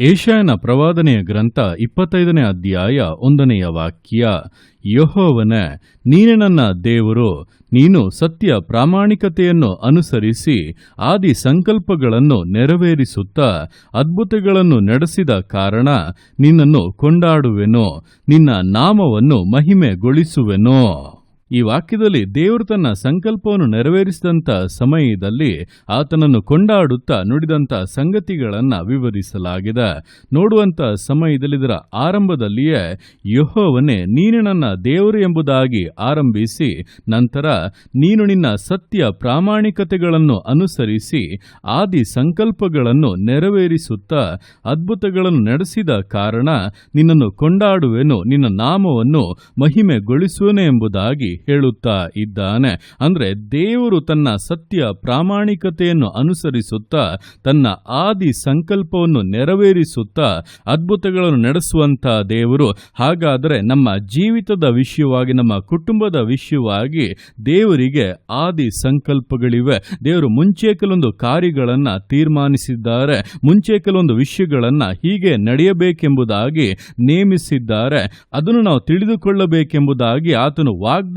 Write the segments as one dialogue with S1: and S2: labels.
S1: ಏಷಾಯನ ಪ್ರವಾದನೆಯ ಗ್ರಂಥ ಇಪ್ಪತ್ತೈದನೇ ಅಧ್ಯಾಯ ಒಂದನೆಯ ವಾಕ್ಯ, ಯಹೋವನ, ನೀನೆ ನನ್ನ ದೇವರು, ನೀನು ಸತ್ಯ ಪ್ರಾಮಾಣಿಕತೆಯನ್ನು ಅನುಸರಿಸಿ ಆದಿ ಸಂಕಲ್ಪಗಳನ್ನು ನೆರವೇರಿಸುತ್ತಾ ಅದ್ಭುತಗಳನ್ನು ನಡೆಸಿದ ಕಾರಣ ನಿನ್ನನ್ನು ಕೊಂಡಾಡುವೆನು, ನಿನ್ನ ನಾಮವನ್ನು ಮಹಿಮೆಗೊಳಿಸುವೆನು. ಈ ವಾಕ್ಯದಲ್ಲಿ ದೇವರು ತನ್ನ ಸಂಕಲ್ಪವನ್ನು ನೆರವೇರಿಸಿದಂಥ ಸಮಯದಲ್ಲಿ ಆತನನ್ನು ಕೊಂಡಾಡುತ್ತಾ ನುಡಿದಂಥ ಸಂಗತಿಗಳನ್ನು ವಿವರಿಸಲಾಗಿದೆ. ನೋಡುವಂಥ ಸಮಯದಲ್ಲಿ ಇದರ ಆರಂಭದಲ್ಲಿಯೇ ಯಹೋವನೇ, ನೀನು ನನ್ನ ದೇವರು ಎಂಬುದಾಗಿ ಆರಂಭಿಸಿ, ನಂತರ ನೀನು ನಿನ್ನ ಸತ್ಯ ಪ್ರಾಮಾಣಿಕತೆಗಳನ್ನು ಅನುಸರಿಸಿ, ಆದಿ ಸಂಕಲ್ಪಗಳನ್ನು ನೆರವೇರಿಸುತ್ತಾ ಅದ್ಭುತಗಳನ್ನು ನಡೆಸಿದ ಕಾರಣ ನಿನ್ನನ್ನು ಕೊಂಡಾಡುವೆನು, ನಿನ್ನ ನಾಮವನ್ನು ಮಹಿಮೆಗೊಳಿಸುವನು ಎಂಬುದಾಗಿ ಹೇಳುತ್ತಾ ಇದ್ದಾನೆ. ಅಂದ್ರೆ ದೇವರು ತನ್ನ ಸತ್ಯ ಪ್ರಾಮಾಣಿಕತೆಯನ್ನು ಅನುಸರಿಸುತ್ತಾ, ತನ್ನ ಆದಿ ಸಂಕಲ್ಪವನ್ನು ನೆರವೇರಿಸುತ್ತಾ, ಅದ್ಭುತಗಳನ್ನು ನಡೆಸುವಂತ ದೇವರು. ಹಾಗಾದರೆ ನಮ್ಮ ಜೀವಿತದ ವಿಷಯವಾಗಿ, ನಮ್ಮ ಕುಟುಂಬದ ವಿಷಯವಾಗಿ ದೇವರಿಗೆ ಆದಿ ಸಂಕಲ್ಪಗಳಿವೆ. ದೇವರು ಮುಂಚೆ ಕೆಲವೊಂದು ಕಾರ್ಯಗಳನ್ನು ತೀರ್ಮಾನಿಸಿದ್ದಾರೆ. ಮುಂಚೆ ಕೆಲವೊಂದು ವಿಷಯಗಳನ್ನು ಹೀಗೆ ನಡೆಯಬೇಕೆಂಬುದಾಗಿ ನೇಮಿಸಿದ್ದಾರೆ. ಅದನ್ನು ನಾವು ತಿಳಿದುಕೊಳ್ಳಬೇಕೆಂಬುದಾಗಿ ಆತನು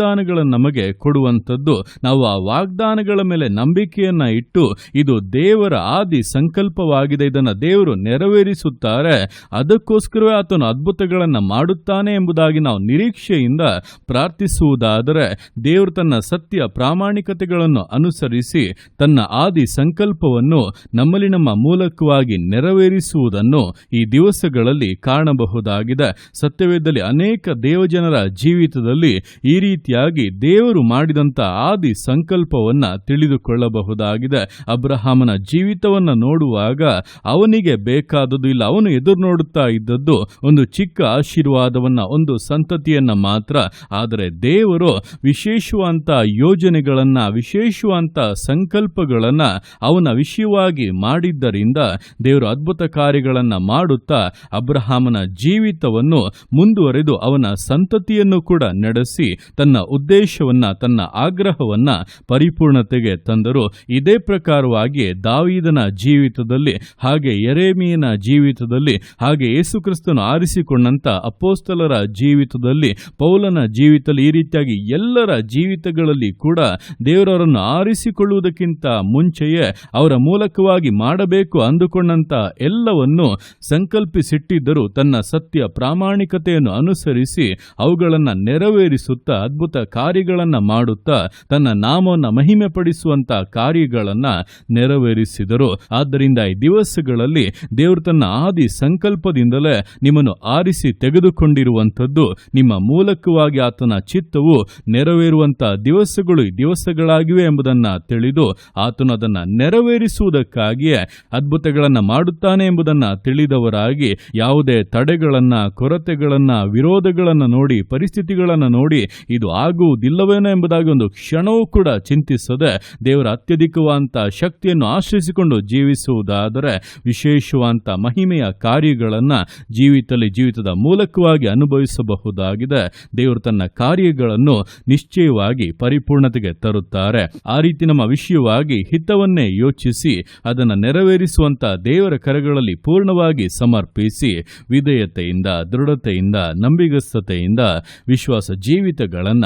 S1: ವಾಗ್ದಾನಗಳನ್ನು ನಮಗೆ ಕೊಡುವಂಥದ್ದು, ನಾವು ಆ ವಾಗ್ದಾನಗಳ ಮೇಲೆ ನಂಬಿಕೆಯನ್ನ ಇಟ್ಟು, ಇದು ದೇವರ ಆದಿ ಸಂಕಲ್ಪವಾಗಿದೆ, ಇದನ್ನು ದೇವರು ನೆರವೇರಿಸುತ್ತಾರೆ, ಅದಕ್ಕೋಸ್ಕರವೇ ಆತನು ಅದ್ಭುತಗಳನ್ನು ಮಾಡುತ್ತಾನೆ ಎಂಬುದಾಗಿ ನಾವು ನಿರೀಕ್ಷೆಯಿಂದ ಪ್ರಾರ್ಥಿಸುವುದಾದರೆ, ದೇವರು ತನ್ನ ಸತ್ಯ ಪ್ರಾಮಾಣಿಕತೆಗಳನ್ನು ಅನುಸರಿಸಿ, ತನ್ನ ಆದಿ ಸಂಕಲ್ಪವನ್ನು ನಮ್ಮಲ್ಲಿ ನಮ್ಮ ಮೂಲಕವಾಗಿ ನೆರವೇರಿಸುವುದನ್ನು ಈ ದಿವಸಗಳಲ್ಲಿ ಕಾಣಬಹುದಾಗಿದೆ. ಸತ್ಯವೇದದಲ್ಲಿ ಅನೇಕ ದೇವಜನರ ಜೀವಿತದಲ್ಲಿ ಈ ರೀತಿಯಾಗಿ ದೇವರು ಮಾಡಿದಂತ ಆದಿ ಸಂಕಲ್ಪವನ್ನ ತಿಳಿದುಕೊಳ್ಳಬಹುದಾಗಿದೆ. ಅಬ್ರಹಾಮನ ಜೀವಿತವನ್ನ ನೋಡುವಾಗ ಅವನಿಗೆ ಬೇಕಾದದ್ದು ಇಲ್ಲ, ಅವನು ಎದುರು ನೋಡುತ್ತಾ ಇದ್ದದ್ದು ಒಂದು ಚಿಕ್ಕ ಆಶೀರ್ವಾದವನ್ನ, ಒಂದು ಸಂತತಿಯನ್ನ ಮಾತ್ರ. ಆದರೆ ದೇವರು ವಿಶೇಷವಂತ ಯೋಜನೆಗಳನ್ನ, ವಿಶೇಷವಂತ ಸಂಕಲ್ಪಗಳನ್ನ ಅವನ ವಿಷಯವಾಗಿ ಮಾಡಿದ್ದರಿಂದ ದೇವರು ಅದ್ಭುತ ಕಾರ್ಯಗಳನ್ನ ಮಾಡುತ್ತಾ ಅಬ್ರಹಾಮನ ಜೀವಿತವನ್ನು ಮುಂದುವರೆದು ಅವನ ಸಂತತಿಯನ್ನು ಕೂಡ ನಡೆಸಿ ತನ್ನ ಉದ್ದೇಶವನ್ನ, ತನ್ನ ಆಗ್ರಹವನ್ನ ಪರಿಪೂರ್ಣತೆಗೆ ತಂದರು. ಇದೇ ಪ್ರಕಾರವಾಗಿ ದಾವೀದನ ಜೀವಿತದಲ್ಲಿ, ಹಾಗೆ ಎರೇಮಿಯನ ಜೀವಿತದಲ್ಲಿ, ಹಾಗೆ ಯೇಸುಕ್ರಿಸ್ತನು ಆರಿಸಿಕೊಂಡಂತ ಅಪೋಸ್ತಲರ ಜೀವಿತದಲ್ಲಿ, ಪೌಲನ ಜೀವಿತದಲ್ಲಿ ಈ ರೀತಿಯಾಗಿ ಎಲ್ಲರ ಜೀವಿತಗಳಲ್ಲಿ ಕೂಡ ದೇವರವರನ್ನು ಆರಿಸಿಕೊಳ್ಳುವುದಕ್ಕಿಂತ ಮುಂಚೆಯೇ ಅವರ ಮೂಲಕವಾಗಿ ಮಾಡಬೇಕು ಅಂದುಕೊಂಡಂತ ಎಲ್ಲವನ್ನು ಸಂಕಲ್ಪಿಸಿಟ್ಟಿದ್ದರೂ ತನ್ನ ಸತ್ಯ ಪ್ರಾಮಾಣಿಕತೆಯನ್ನು ಅನುಸರಿಸಿ ಅವುಗಳನ್ನು ನೆರವೇರಿಸುತ್ತಾ ಅದ್ಭುತ ಕಾರ್ಯಗಳನ್ನ ಮಾಡುತ್ತಾ ತನ್ನ ನಾಮವನ್ನ ಮಹಿಮೆ ಪಡಿಸುವಂತ ಕಾರ್ಯಗಳನ್ನ ನೆರವೇರಿಸಿದರು. ಆದ್ದರಿಂದ ಈ ದಿವಸಗಳಲ್ಲಿ ದೇವರು ತನ್ನ ಆದಿ ಸಂಕಲ್ಪದಿಂದಲೇ ನಿಮ್ಮನ್ನು ಆರಿಸಿ ತೆಗೆದುಕೊಂಡಿರುವಂಥದ್ದು, ನಿಮ್ಮ ಮೂಲಕವಾಗಿ ಆತನ ಚಿತ್ತವು ನೆರವೇರುವಂತ ದಿವಸಗಳು ಈ ದಿವಸಗಳಾಗಿವೆ ಎಂಬುದನ್ನ ತಿಳಿದು ಆತನು ಅದನ್ನ ನೆರವೇರಿಸುವುದಕ್ಕಾಗಿಯೇ ಅದ್ಭುತಗಳನ್ನ ಮಾಡುತ್ತಾನೆ ಎಂಬುದನ್ನ ತಿಳಿದವರಾಗಿ ಯಾವುದೇ ತಡೆಗಳನ್ನ, ಕೊರತೆಗಳನ್ನ, ವಿರೋಧಗಳನ್ನು ನೋಡಿ, ಪರಿಸ್ಥಿತಿಗಳನ್ನು ನೋಡಿ ಇದು ಆಗುವುದಿಲ್ಲವೇನೋ ಎಂಬುದಾಗಿ ಒಂದು ಕ್ಷಣವೂ ಕೂಡ ಚಿಂತಿಸದೆ ದೇವರ ಅತ್ಯಧಿಕವಾದಂಥ ಶಕ್ತಿಯನ್ನು ಆಶ್ರಯಿಸಿಕೊಂಡು ಜೀವಿಸುವುದಾದರೆ ವಿಶೇಷವಾದಂಥ ಮಹಿಮೆಯ ಕಾರ್ಯಗಳನ್ನು ಜೀವಿತದಲ್ಲಿ ಜೀವಿತದ ಮೂಲಕವಾಗಿ ಅನುಭವಿಸಬಹುದಾಗಿದೆ. ದೇವರು ತನ್ನ ಕಾರ್ಯಗಳನ್ನು ನಿಶ್ಚಯವಾಗಿ ಪರಿಪೂರ್ಣತೆಗೆ ತರುತ್ತಾರೆ. ಆ ರೀತಿ ನಮ್ಮ ವಿಷಯವಾಗಿ ಹಿತವನ್ನೇ ಯೋಚಿಸಿ, ಅದನ್ನು ನೆರವೇರಿಸುವಂಥ ದೇವರ ಕರೆಗಳಲ್ಲಿ ಪೂರ್ಣವಾಗಿ ಸಮರ್ಪಿಸಿ, ವಿಧೇಯತೆಯಿಂದ, ದೃಢತೆಯಿಂದ, ನಂಬಿಗಸ್ತತೆಯಿಂದ, ವಿಶ್ವಾಸ ಜೀವಿತಗಳನ್ನ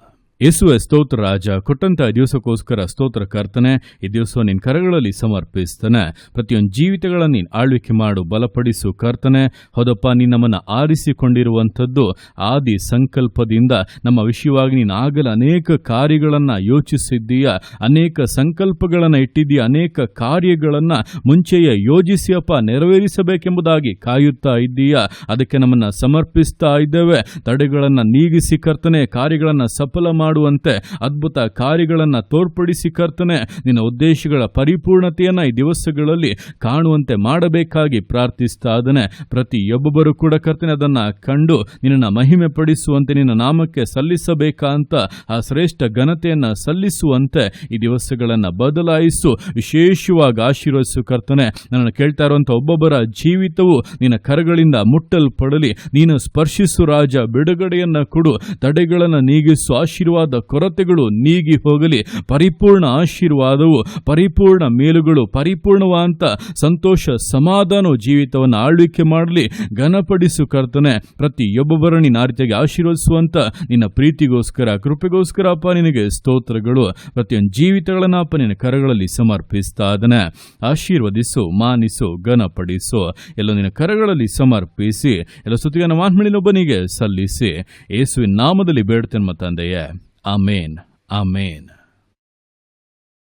S1: ಯೇಸುವೆ ಸ್ತೋತ್ರ ರಾಜ, ಕೊಟ್ಟಂತ ದಿವಸಕ್ಕೋಸ್ಕರ ಸ್ತೋತ್ರ ಕರ್ತನೆ, ಈ ದಿವಸ ನಿನ್ನ ಕರಗಳಲ್ಲಿ ಸಮರ್ಪಿಸ್ತಾನೆ. ಪ್ರತಿಯೊಂದು ಜೀವಿತಗಳನ್ನು ನೀನು ಆಳ್ವಿಕೆ ಮಾಡು, ಬಲಪಡಿಸು ಕರ್ತನೆ. ಹೌದಪ್ಪ, ನೀನು ನಮ್ಮನ್ನು ಆರಿಸಿಕೊಂಡಿರುವಂಥದ್ದು ಆದಿ ಸಂಕಲ್ಪದಿಂದ. ನಮ್ಮ ವಿಷಯವಾಗಿ ನೀನು ಆಗಲ ಅನೇಕ ಕಾರ್ಯಗಳನ್ನು ಯೋಚಿಸಿದ್ದೀಯ, ಅನೇಕ ಸಂಕಲ್ಪಗಳನ್ನು ಇಟ್ಟಿದ್ದೀಯ, ಅನೇಕ ಕಾರ್ಯಗಳನ್ನು ಮುಂಚೆಯೇ ಯೋಜಿಸಿಯಪ್ಪ, ನೆರವೇರಿಸಬೇಕೆಂಬುದಾಗಿ ಕಾಯುತ್ತಾ ಇದ್ದೀಯ. ಅದಕ್ಕೆ ನಮ್ಮನ್ನು ಸಮರ್ಪಿಸ್ತಾ ಇದ್ದೇವೆ. ತಡೆಗಳನ್ನು ನೀಗಿಸಿ ಕರ್ತನೆ, ಕಾರ್ಯಗಳನ್ನು ಸಫಲ ಮಾಡುವಂತೆ ಅದ್ಭುತ ಕಾರ್ಯಗಳನ್ನು ತೋರ್ಪಡಿಸಿ ಕರ್ತನೆ, ನಿನ್ನ ಉದ್ದೇಶಗಳ ಪರಿಪೂರ್ಣತೆಯನ್ನು ಈ ದಿವಸಗಳಲ್ಲಿ ಕಾಣುವಂತೆ ಮಾಡಬೇಕಾಗಿ ಪ್ರಾರ್ಥಿಸ್ತಾ ಇದ್ದಾನೆ ಪ್ರತಿಯೊಬ್ಬೊಬ್ಬರು ಕೂಡ ಕರ್ತನೆ ಅದನ್ನು ಕಂಡು ನಿನ್ನನ್ನು ಮಹಿಮೆ ಪಡಿಸುವಂತೆ ನಿನ್ನ ನಾಮಕ್ಕೆ ಸಲ್ಲಿಸಬೇಕಂತ ಆ ಶ್ರೇಷ್ಠ ಘನತೆಯನ್ನು ಸಲ್ಲಿಸುವಂತೆ ಈ ದಿವಸಗಳನ್ನು ಬದಲಾಯಿಸು. ವಿಶೇಷವಾಗಿ ಆಶೀರ್ವದಿಸು ಕರ್ತನೆ. ನನ್ನನ್ನು ಕೇಳ್ತಾ ಇರುವಂಥ ಒಬ್ಬೊಬ್ಬರ ಜೀವಿತವು ನಿನ್ನ ಕರಗಳಿಂದ ಮುಟ್ಟಲ್ಪಡಲಿ. ನೀನು ಸ್ಪರ್ಶಿಸು ರಾಜ ಬಿಡುಗಡೆಯನ್ನು ಕೊಡು. ತಡೆಗಳನ್ನು ನೀಗಿಸು. ಆಶೀರ್ವಾದ ಸಮಸ್ತವಾದ ಕೊರತೆಗಳು ನೀಗಿ ಹೋಗಲಿ, ಪರಿಪೂರ್ಣ ಆಶೀರ್ವಾದವು, ಪರಿಪೂರ್ಣ ಮೇಲುಗಳು, ಪರಿಪೂರ್ಣವಾದಂಥ ಸಂತೋಷ ಸಮಾಧಾನವು ಜೀವಿತವನ್ನು ಆಳ್ವಿಕೆ ಮಾಡಲಿ, ಘನಪಡಿಸು ಕರ್ತನೆ ಪ್ರತಿಯೊಬ್ಬೊಬ್ಬರ ನಿನ್ನ ಆ ರೀತಿಯಾಗಿ ಆಶೀರ್ವದಿಸುವಂತ ನಿನ್ನ ಪ್ರೀತಿಗೋಸ್ಕರ, ಕೃಪೆಗೋಸ್ಕರ ಅಪ್ಪ ನಿನಗೆ ಸ್ತೋತ್ರಗಳು, ಪ್ರತಿಯೊಂದು ಜೀವಿತಗಳನ್ನು ಅಪ್ಪ ನಿನ್ನ ಕರಗಳಲ್ಲಿ ಸಮರ್ಪಿಸ್ತಾ ಅದನ್ನ ಆಶೀರ್ವದಿಸು, ಮಾನಿಸು, ಘನಪಡಿಸು, ಎಲ್ಲ ನಿನ್ನ ಕರಗಳಲ್ಲಿ ಸಮರ್ಪಿಸಿ, ಎಲ್ಲ ಸ್ತುತಿಗನ ಮಾನ್ಮಳಿನೊಬ್ಬನಿಗೆ ಸಲ್ಲಿಸಿ, ಯೇಸುವಿನ ನಾಮದಲ್ಲಿ ಬೇಡ್ತೇನೆ ತಂದೆಯೇ Amen. Amen.